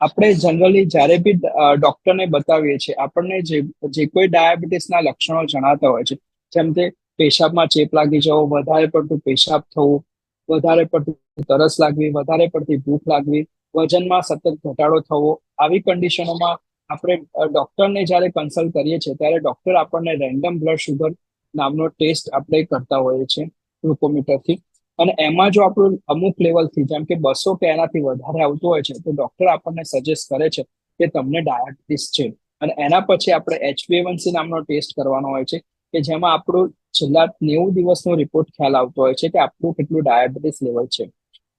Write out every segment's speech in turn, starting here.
આપણે જનરલી જ્યારે બી ડોક્ટરને બતાવીએ છીએ, આપણને જે જે કોઈ ડાયાબિટીસના લક્ષણો જણાતા હોય છે, જેમ કે પેશાબમાં ચેપ લાગી જવો, વધારે પડતું પેશાબ થવું, વધારે પડતું તરસ લાગવી, વધારે પડતી ભૂખ લાગવી, વજનમાં સતત ઘટાડો થવો, આવી કન્ડિશનોમાં આપણે ડોક્ટરને જ્યારે કન્સલ્ટ કરીએ છીએ, ત્યારે ડોક્ટર આપણને રેન્ડમ બ્લડ શુગર નામનો ટેસ્ટ આપણે કરતા હોઈએ છીએ ગ્લુકોમીટરથી અને એમાં જો આપણું અમુક લેવલથી જેમ કે બસો કે એનાથી વધારે આવતું હોય છે, તો ડોક્ટર આપણને સજેસ્ટ કરે છે કે તમને ડાયાબિટીસ છે. અને એના પછી આપણે એચબીએવનસી નામનો ટેસ્ટ કરવાનો હોય છે, કે જેમાં આપણું છેલ્લા નેવું દિવસનો રિપોર્ટ ખ્યાલ આવતો હોય છે કે આપણું કેટલું ડાયાબિટીસ લેવલ છે.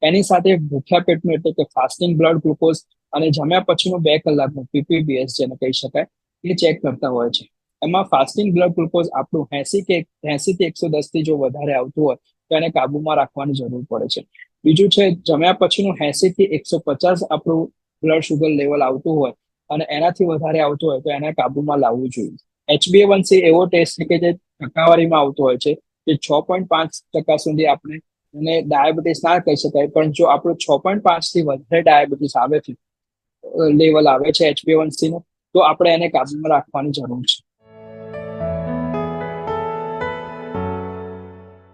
એની સાથે ભૂખ્યા પેટનું એટલે કે ફાસ્ટિંગ બ્લડ ગ્લુકોઝ અને જમ્યા પછીનું બે કલાકનું પીપીબીએસ જેને કહી શકાય, એ ચેક કરતા હોય છે. એમાં ફાસ્ટિંગ બ્લડ ગ્લુકોઝ આપણું એસી કે, એસી થી એકસો દસથી જો વધારે આવતું હોય તો એને કાબુમાં રાખવાની જરૂર પડે છે. બીજું છે, જમ્યા પછીનું એસી થી એકસો પચાસ આપણું બ્લડ શુગર લેવલ આવતું હોય અને એનાથી વધારે આવતું હોય તો એને કાબુમાં લાવવું જોઈએ. એચબીએવનસી એવો ટેસ્ટ છે કે જે ટકાવારીમાં આવતો હોય છે જે છ પોઈન્ટ પાંચ ટકા સુધી આપણે એને ડાયાબિટીસ ના કહી શકાય, પણ જો આપણું છ પોઈન્ટ પાંચથી વધારે ડાયાબિટીસ આવે છે લેવલ આવે છે એચબીએવનસી નું, તો આપણે એને કાબુમાં રાખવાની જરૂર છે.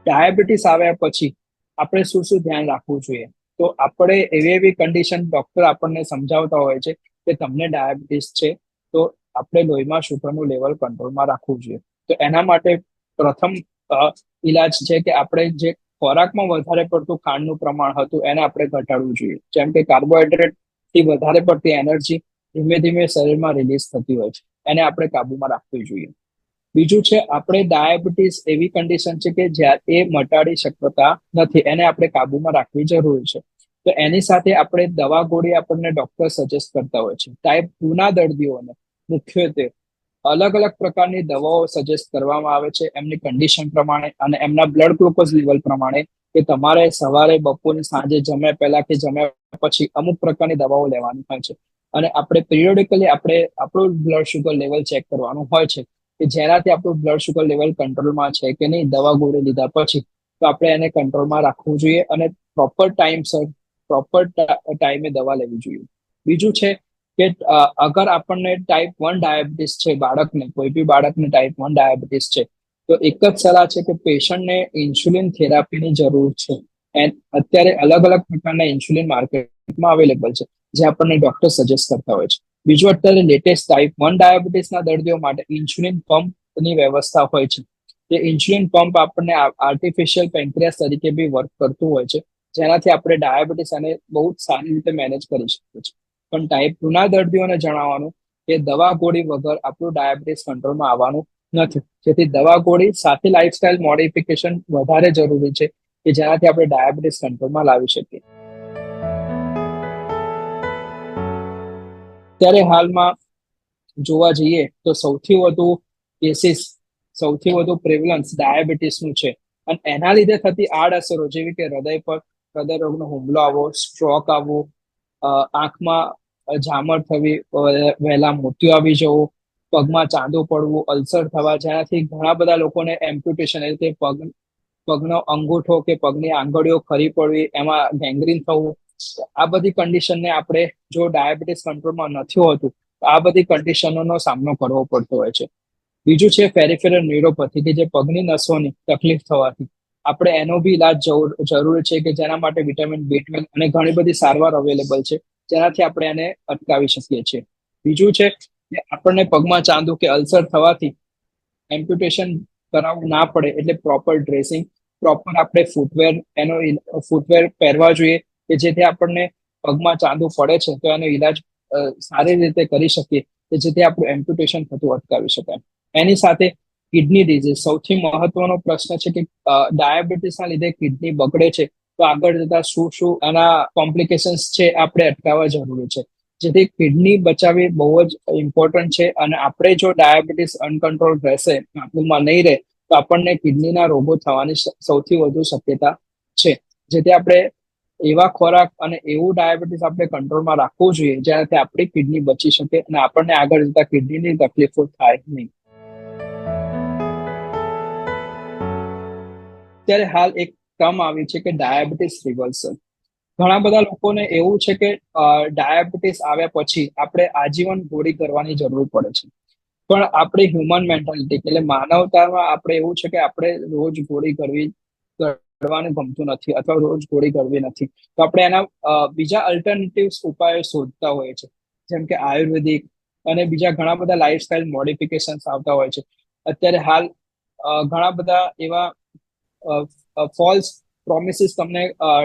ડાયાબિટીસ આવ્યા પછી આપણે શું શું ધ્યાન રાખવું જોઈએ? તો આપણે એવી એવી કન્ડિશન ડોક્ટર આપણને સમજાવતા હોય છે કે તમને ડાયાબિટીસ છે, તો આપણે લોહીમાં શુગરનું લેવલ કંટ્રોલમાં રાખવું જોઈએ. તો એના માટે પ્રથમ ઈલાજ છે કે આપણે જે ખોરાકમાં વધારે પડતું ખાંડનું પ્રમાણ હતું એને આપણે ઘટાડવું જોઈએ. જેમ કે કાર્બોહાઈડ્રેટથી વધારે પડતી એનર્જી ધીમે ધીમે શરીરમાં રિલીઝ થતી હોય છે. એને આપણે કાબુમાં રાખવી જોઈએ. બીજું છે, આપણે ડાયાબિટીસ એવી કન્ડિશન છે કે જ્યાં એ મટાડી શકતા નથી. એને આપણે કાબુમાં રાખવી જરૂરી છે. તો એની સાથે આપણે દવા ગોળી આપણને ડોક્ટર સજેસ્ટ કરતા હોય છે. ટાઈપ ટુના દર્દીઓને મુખ્યત્વે અલગ અલગ પ્રકારની દવાઓ સજેસ્ટ કરવામાં આવે છે. એમની કન્ડિશન પ્રમાણે અને એમના બ્લડ ગ્લુકોઝ લેવલ પ્રમાણે કે તમારે સવારે, બપોરે, સાંજે જમ્યા પહેલા કે જમ્યા પછી અમુક પ્રકારની દવાઓ લેવાની હોય છે. અને આપણે પિરિયોડિકલી આપણે આપણું બ્લડ શુગર લેવલ ચેક કરવાનું હોય છે. કે જેનાથી આપણું બ્લડ શુગર લેવલ કંટ્રોલમાં છે કે નહીં, દવા ગોળી લીધા પછી તો આપણે એને કંટ્રોલમાં રાખવું જોઈએ અને પ્રોપર ટાઈમસર પ્રોપર ટાઈમે દવા લેવી જોઈએ. બીજું છે કે અગર આપણને ટાઈપ વન ડાયાબિટીસ છે બાળકને, કોઈ બી બાળકને ટાઈપ વન ડાયાબિટીસ છે, તો એક જ સલાહ છે કે પેશન્ટને ઇન્સ્યુલિન થેરાપીની જરૂર છે. અત્યારે અલગ અલગ પ્રકારના ઇન્સ્યુલિન માર્કેટમાં અવેલેબલ છે, જે આપણને ડોક્ટર સજેસ્ટ કરતા હોય છે. બીજું અત્યારે લેટેસ્ટ ટાઈપ વન ડાયાબિટીસના દર્દીઓ માટે ઇન્સ્યુલિન પંપની વ્યવસ્થા હોય છે. તે ઇન્સ્યુલિન પંપ આપણને આર્ટિફિશિયલ પેન્ક્રિયાસ તરીકે બી વર્ક કરતું હોય છે. જેનાથી આપણે ડાયાબિટીસ અને બહુ સારી રીતે મેનેજ કરી શકીએ છીએ. પણ ટાઈપ ટુના દર્દીઓને જણાવવાનું કે દવા ગોળી વગર આપણું ડાયાબિટીસ કંટ્રોલમાં આવવાનું નથી. જેથી દવા ગોળી સાથે લાઇફસ્ટાઇલ મોડિફિકેશન વધારે જરૂરી છે કે જેનાથી આપણે ડાયાબિટીસ કંટ્રોલમાં લાવી શકીએ. ત્યારે હાલમાં જોવા જઈએ તો સૌથી વધુ કેસીસ સૌથી વધુ પ્રેવલન્સ ડાયાબિટીસનું છે. અને એના લીધે થતી આડઅસરો જેવી કે હૃદય પર, હૃદય રોગનો હુમલો આવવો સ્ટ્રોક આવવો આંખમાં ઝામર થવી વહેલા મોતિયો આવી જવું, પગમાં ચાંદો પડવું, અલ્સર થવા જેનાથી ઘણા બધા લોકોને એમ્પ્યુટેશન એટલે પગ, પગનો અંગૂઠો કે પગની આંગળીઓ ખરી પડવી, એમાં ગેંગ્રીન થવું આ બધી કન્ડિશનને આપણે જો ડાયાબિટીસ કંટ્રોલમાં નથી હોતું, તો આ બધી કન્ડિશનોનો સામનો કરવો પડતો હોય છે. બીજું છે પેરિફેરલ ન્યુરોપથી કે જે પગની નસોની તકલીફ થવાથી. આપણે એનો બી ઇલાજ જરૂરી છે કે જેના માટે વિટામિન બી અને ઘણી બધી સારવાર અવેલેબલ છે, જેનાથી આપણે એને અટકાવી શકીએ છીએ. બીજું છે કે આપણને પગમાં ચાંદુ કે અલ્સર થવાથી એમ્પ્યુટેશન કરાવવું ના પડે, એટલે પ્રોપર ડ્રેસિંગ પ્રોપર આપણે ફૂટવેર એનો ફૂટવેર પહેરવા જોઈએ કે જેથી આપણને પગમાં ચાંદુ પડે છે, તો એનો ઈલાજ સારી રીતે કરી શકીએ કે જેથી આપણું એમ્પ્યુટેશન થતું અટકાવી શકાય. એની સાથે કિડની ડિઝીઝ. સૌથી મહત્વનો પ્રશ્ન છે કે ડાયાબિટીસના લીધે કિડની બગડે છે, તો આગળ જતા શું શું એના કોમ્પ્લિકેશન્સ છે આપણે અટકાવવા જરૂરી છે. જેથી કિડની બચાવવી બહુ જ ઇમ્પોર્ટન્ટ છે અને આપણે જો ડાયાબિટીસ અનકન્ટ્રોલ રહેશે કાબુમાં નહીં રહે, તો આપણને કિડનીના રોગો થવાની સૌથી વધુ શક્યતા છે. જેથી આપણે એવા ખોરાક અને એવું ડાયાબિટીસ આપણે કંટ્રોલમાં રાખવું જોઈએ જેનાથી આપણી કિડની બચી શકે અને આપણને આગળ જતા કિડનીની તકલીફો થાય નહીં. અત્યારે હાલ એક ટર્મ આવી છે કે ડાયાબિટીસ રિવર્સલ ઘણા બધા લોકોને એવું છે કે ડાયાબિટીસ આવ્યા પછી આપણે આજીવન ગોળી કરવાની જરૂર પડે છે. પણ આપણી હ્યુમન મેન્ટાલિટી એટલે માનવતામાં આપણે એવું છે કે આપણે રોજ ગોળી કરવી કરવાનું ગમતું નથી અથવા રોજ ગોળી કરવી નથી. તો આપણે એના બીજા અલ્ટરનેટિવ્સ ઉપાયો શોધતા હોઈએ છીએ. જેમ કે આયુર્વેદિક અને બીજા ઘણા બધા લાઈફસ્ટાઈલ મોડિફિકેશન આવતા હોય છે. અત્યારે હાલ ઘણા બધા એવા ફોલ્સ પ્રોમિસીસ તમને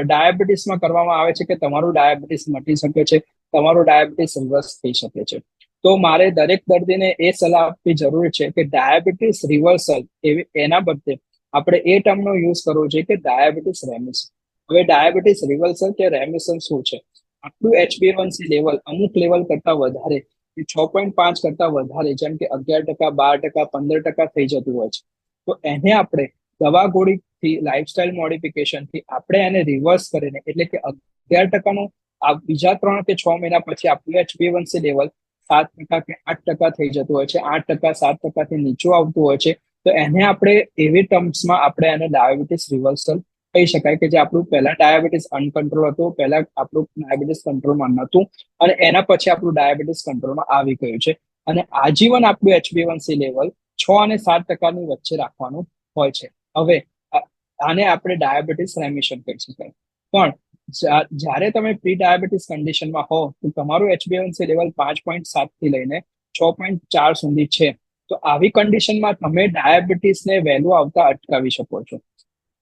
ડાયાબિટીસમાં કરવામાં આવે છે કે તમારું ડાયાબિટીસ મટી શકે છે, તમારું ડાયાબિટીસ રિવર્સ થઈ શકે છે. તો મારે દરેક દર્દીને એ સલાહ આપવી જરૂર છે કે ડાયાબિટીસ રિવર્સલ એવી, એના બદલે આપણે એ ટર્મનો યુઝ કરવો જોઈએ કે ડાયાબિટીસ રેમિસ હવે ડાયાબિટીસ રિવર્સલ કે રેમિસન શું છે? આપણું એચબીએવનસી લેવલ અમુક લેવલ કરતા વધારે છ પોઈન્ટ પાંચ કરતા વધારે, જેમ કે અગિયાર ટકા, બાર ટકા, પંદર ટકા થઈ જતું હોય છે. તો એને આપણે દવા ગોળીથી લાઇફસ્ટાઇલ મોડિફિકેશનથી આપણે એને રિવર્સ કરીને, એટલે કે અગિયાર ટકાનું, આ બીજા ત્રણ કે છ મહિના પછી આપણું એચબીએવનસી લેવલ સાત ટકા કે આઠ ટકા થઈ જતું હોય છે, આઠ ટકા, સાત ટકાથી નીચું આવતું હોય છે તો એને આપણે એવી ટર્મ્સમાં આપણે એને ડાયાબિટીસ રિવર્સલ કહી શકાય કે જે આપણું પહેલા ડાયાબિટીસ અનકન્ટ્રોલ હતું, પહેલા આપણું ડાયાબિટીસ કંટ્રોલમાં નહોતું અને એના પછી આપણું ડાયાબિટીસ કંટ્રોલમાં આવી ગયું છે. અને આજીવન આપણું એચબીવનસી લેવલ છ અને સાત ટકાની વચ્ચે રાખવાનું હોય છે. હવે આને આપણે ડાયાબિટીસ રેમિશન કહી શકાય. પણ જ્યારે તમે પ્રી ડાયાબિટીસ કન્ડિશનમાં હો, તો તમારું એચબીએનસી લેવલ પાંચ પોઈન્ટ સાતથી લઈને છ પોઈન્ટ ચાર સુધી છે. તો આવી કન્ડિશનમાં તમે ડાયાબિટીસને વહેલું આવતા અટકાવી શકો છો.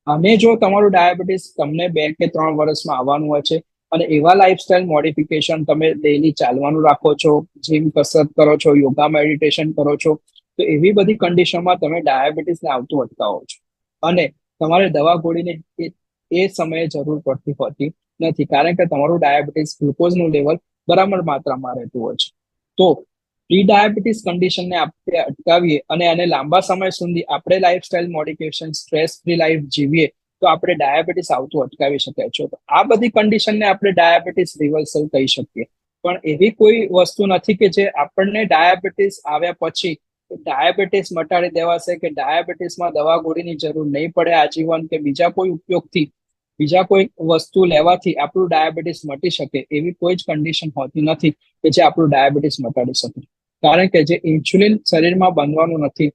અને જો તમારું ડાયાબિટીસ તમને બે કે ત્રણ વર્ષમાં આવવાનું હોય છે, અને એવા લાઇફસ્ટાઇલ મોડિફિકેશન તમે ડેલી ચાલવાનું રાખો છો જીમ કસરત કરો છો યોગા મેડિટેશન કરો છો, તો એવી બધી કન્ડિશનમાં તમે ડાયાબિટીસને આવતું અટકાવો છો. અને તમારે દવા ગોળીને એ સમયે જરૂર પડતી હોતી નથી, કારણ કે તમારું ડાયાબિટીસ ગ્લુકોઝનું લેવલ બરાબર માત્રામાં રહેતું હોય છે. તો પ્રી ડાયાબિટીસ કન્ડિશનને આપણે અટકાવીએ અને એને લાંબા સમય સુધી આપણે lifestyle modification stress free life જીવીએ, તો આપણે ડાયાબિટીસ આવતું અટકાવી શકાય છે. તો આ બધી કન્ડિશનને આપણે ડાયાબિટીસ રિવર્સલ કહી શકીએ. પણ એવી કોઈ વસ્તુ નથી કે જે આપણને ડાયાબિટીસ આવ્યા પછી ડાયાબિટીસ મટાડી દેવાશે કે ડાયાબિટીસમાં દવા ગોળીની જરૂર નહીં પડે આજીવન કે બીજા કોઈ ઉપયોગથી, બીજા કોઈ વસ્તુ લેવાથી આપણું ડાયાબિટીસ મટી શકે એવી કોઈ જ કન્ડિશન હોતી નથી કે જે આપણું ડાયાબિટીસ મટાડી શકે. કારણ કે જે ઇન્સ્યુલિન શરીરમાં બનવાનું નથી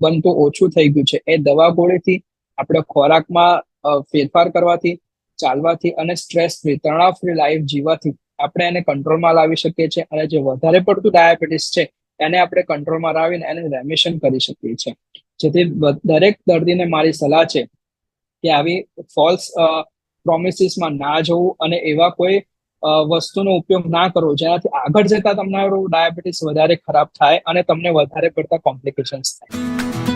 બનતું ઓછું થઈ ગયું છે. એ દવા ગોળીથી આપણે ખોરાકમાં ફેરફાર કરવાથી, ચાલવાથી અને સ્ટ્રેસ ફ્રી તણાવ ફ્રી લાઈફ જીવવાથી આપણે એને કંટ્રોલમાં લાવી શકીએ છીએ અને જે વધારે પડતું ડાયાબિટીસ છે, એને આપણે કંટ્રોલમાં લાવીને એને રેમિશન કરી શકીએ છીએ. જેથી દરેક દર્દીને મારી સલાહ છે કે આવી ફોલ્સ પ્રોમિસીસમાં ના જવું અને એવા કોઈ વસ્તુનો ઉપયોગ ના કરવો. જેનાથી આગળ જતા તમારું ડાયાબિટીસ વધારે ખરાબ થાય અને તમને વધારે પડતા કોમ્પ્લિકેશન્સ થાય.